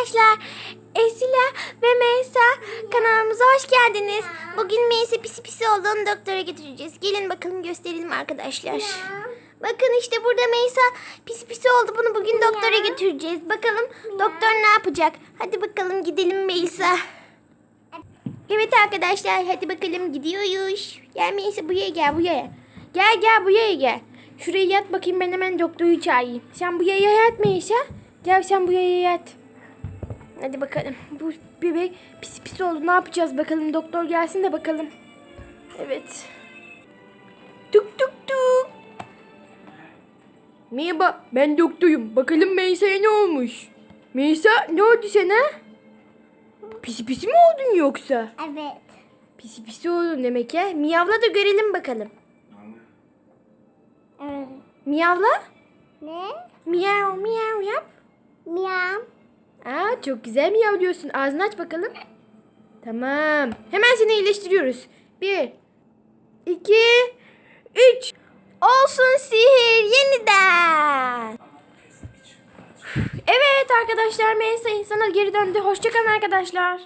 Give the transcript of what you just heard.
arkadaşlar. Esila ve Meysa kanalımıza hoş geldiniz. Bugün Meysa pisi pisi olduğunu doktora götüreceğiz. Gelin bakalım gösterelim arkadaşlar. Bakın işte burada Meysa pisi pisi oldu. Bunu bugün doktora götüreceğiz. Bakalım doktor ne yapacak? Hadi bakalım gidelim Meysa. Evet arkadaşlar hadi bakalım gidiyoruz. Gel Meysa buraya gel buraya. Gel gel buraya gel. Şuraya yat bakayım ben hemen doktoru çağırayım. Sen buraya yat Meysa. Gel sen buraya yat. Hadi bakalım. Bu bebek pis pis oldu. Ne yapacağız bakalım. Doktor gelsin de bakalım. Evet. Tuk tuk tuk. Merhaba ben doktorum. Bakalım Meysa'ya ne olmuş? Meysa ne oldu sana? Pisi pisi mi oldun yoksa? Evet. Pisi pisi oldun demek ya. Miyavla da görelim bakalım. Evet. Miyavla. Ne? Miyav miyav yap. Miyav. Aa çok güzel miyavlıyorsun. Ağzını aç bakalım. Tamam. Hemen seni iyileştiriyoruz. Bir, iki, üç. Olsun sihir yeniden. Evet arkadaşlar Melisa sana geri döndü. Hoşçakalın arkadaşlar.